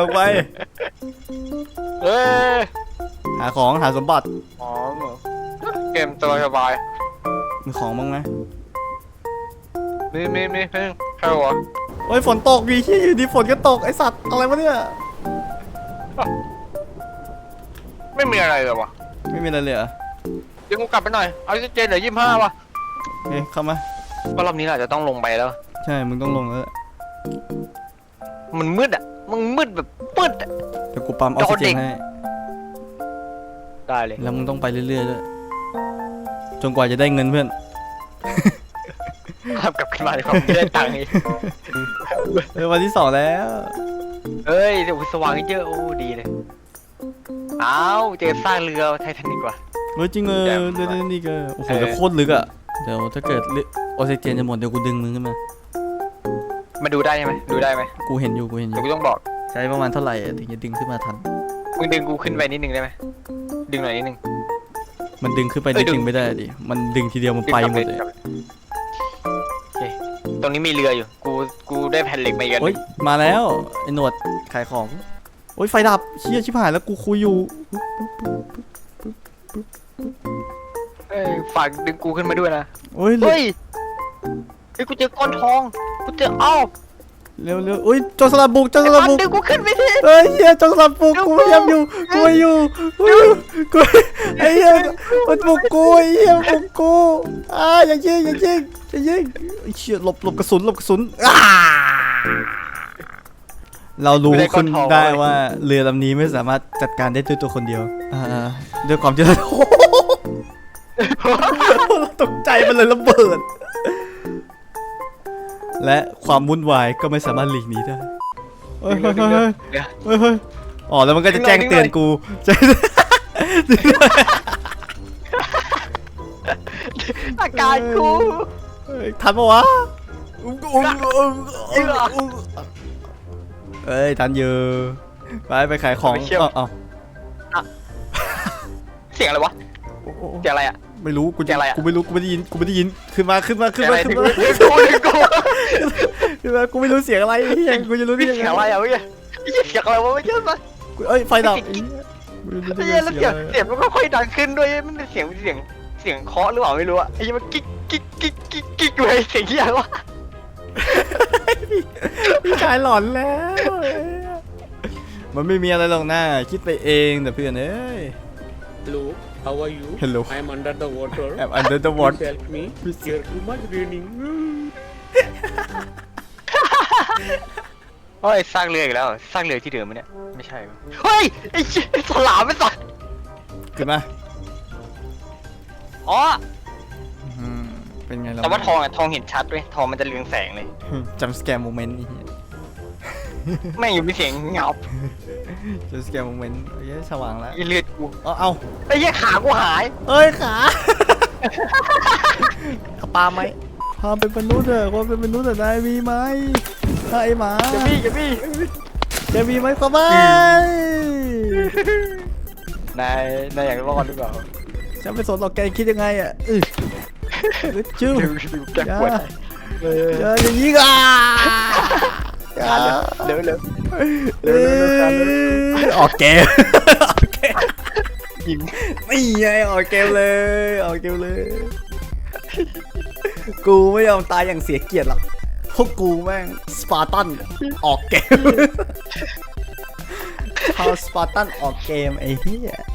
ลงไป เอ้ยหาของหาสมบัติอ๋อเกมสบายสบาย มีของบ้างไหมมีมีมีเพิ่งใครวะโอ้ยฝนตกดีที่อยู่ดีฝนก็ตกไอสัตว์อะไรวะเนี่ย ไม่มีอะไรเลยวะไม่มีอะไรเลยเหรอเดี๋ยวกูกลับไปหน่อยออกซิเจนเหลือยี่สิบห้าวะเฮ้ยเข้ามาก็รอบนี้แหละจะต้องลงไปแล้ว ใช่ มึงต้องลงแล้วแหละ มันมืดอะ มันมืดแบบมืดอะ เดี๋ยวกูปั๊มออกซิเจโดนเด็นกให้ ได้เลย แล้วมึงต้องไปเรื่อยๆด้วยจนกว่าจะได้เงินเพื่อนขับกลับขึ้นมาเลยครับไม่ได้ตังค์อีกเออวันที่สองแล้วเฮ้ยเดี๋ยวสว่างเยอะโอ้ดีเลยอ้าวเจอซากเรือไททานิกว่ะ เฮ้ยจริงเออแจ่มเดี๋ยวๆนี่ก็โอ้โหเออ แต่โคตรลึกอะ เดี๋ยวถ้าเกิดเลือดออกซิเจนจะหมดเดี๋ยวกูดึงมึงขึ้นมา มาดูได้ไหมดูได้ไหมกูเห็นอยู่กูเห็นอเดี๋ยวยู่กูต้องบอก ใช้ประมาณเท่าไหร่อะถึงจะดึงขึ้นมาทัน มึงดึงกูขึ้นไปนิดนึงได้ไหมดึงหน่อยนิดนึง มันดึงขึ้นไปเอ้นิยดดึงนึงไม่ได้ดิมันดึงทีเดียวมันไปหมดเลยกลับโอเคตรงนี้มีเรืออยู่ กูกูได้แผ่นเหล็กมาอีกอันหโอ้ยนึ่งมาแล้วไอ้หนวดขายของโอ้ยไฟดับเชี่ยชิบหายแล้วกูคุยอยู่เอ้ยฝากดึงกูขึ้นมาด้วยนะโอ้ยเร็วเฮ้ยเฮ้ยกูเจอก้อนทอง กูเจอเอ้าเร็วเร็วโอ้ยโจรสลัดบุกโจรสลัดมันบุก ดึงกูขึ้นไปสิเฮ้ยเฮียโจรสลัดบุกเร็วกูพยายามอยู่กูพยายามอยู่กูกูไอ้เฮียมันบุกกูไอ้เฮียมันบุกกูอ่าอย่ายิงอย่ายิงอย่ายิงไอ้เชี่ยหลบหลบกระสุนหลบกระสุนอ่าเรารู้ขึ้นได้ว่าเรือลำนี้ไม่สามารถจัดการได้ด้วยตัวคนเดียวอ่าด้วยความที่เราเราตกใจมันเลยระเบิด และความวุ่นวายก็ไม่สามารถหลีกหนีได้เฮ้ยดึเฮ้งยเรือเฮ้ยดึงเรือเฮ้ยเฮ้ยอ๋อแล้วมันก็จะแจ้งดึงหน่อยเตือนกูจะอาการกู เฮ้ยทันปะวะอุ้งอุ้งอุ้งเชื่ออุ้งเอ้ยทันอยู่ไปไปขายของไม่เชื่อเอ้าเอ้าเสียงอะไรวะ โอ้โหเสียงอะไรอะ ไม่รู้กูเสียงอะไรอะ กูไม่รู้กูไม่ได้ยินกูไม่ได้ยินขึ้นมาขึ้นมาขึ้เสีนยงอะไรมาขึ้นดึงมากูดึงกูดึงกูขึ้นมากูไม่รู้เสียงอะไรเหี้ยกูจะรู้ได้เสียังยงไงอะไรอะเว้ยเสียงอะไรวะไม่ใช่ปะกูเอ้ยไฟดับเสียงไม่รู้ไอ้ได้เหี้ยยังแล้วไงเสียงเสียงอะไรเสียงมันก็ค่อยดังขึ้นด้วยมันเป็นเสียงเสียงเสียงเคาะหรือเปล่าไม่รู้อะไอ้เหี้ยมันกิ๊กกิ๊กกิ๊กกิ๊กกิ๊กเลยเสียงเหี้ยวะพี่ชายหลอนแล้วมันไม่มีอะไรหรอกนะคิดไปเองแต่เพื่อนเอ้ย Hello, how are you? Hello. I am under the water. I'm under the water. Please help me. Please. Here too much raining. โอ้ยสร้างเรืออีกแล้ว สร้างเรือที่เดิมไหมเนี่ย ไม่ใช่วะเฮ้ยไอ้เหี้ยฉลามไม่สัตว์ขึ้นมาอ๋อ อืมเป็นไงล่ะแต่ว่าทองอะทองเห็นชัดเว้ยทองมันจะเรืองแสงเลยจำสแกมโมเมนต์นี่แม่งอยู่มีเสียงเงา จำสแกมโมเมนต์เฮ้ยสว่างแล้วไอ้เลือดกูเอาเอาไอ้เหี้ยขากูหายเอ้ยขาเอาปลาไหมความเป็นมนุษย์เถอะความเป็นมนุษย์เถอะนายมีไหมไอ้หมาจะบี้จะบี้จะมีไหมครับไม่นายนายอยากรอดหรือเปล่าฉันไม่สนหรอกแกคิดยังไงอะอื้ออื้อชื่อดูดูแกปวดเอออย่าอย่างนี้อะ อย่าเร็วเร็วเอ้ยออกเกมออกเกมยิงนี่ไงออกเกมเลยออกเกมเลย กูไม่ยอมตายอย่างเสียเกียรติหรอกพวกกูแม่งสปาร์ตันออกเกมเขาสปาร์ตันออกเกมไอ้เหี้ย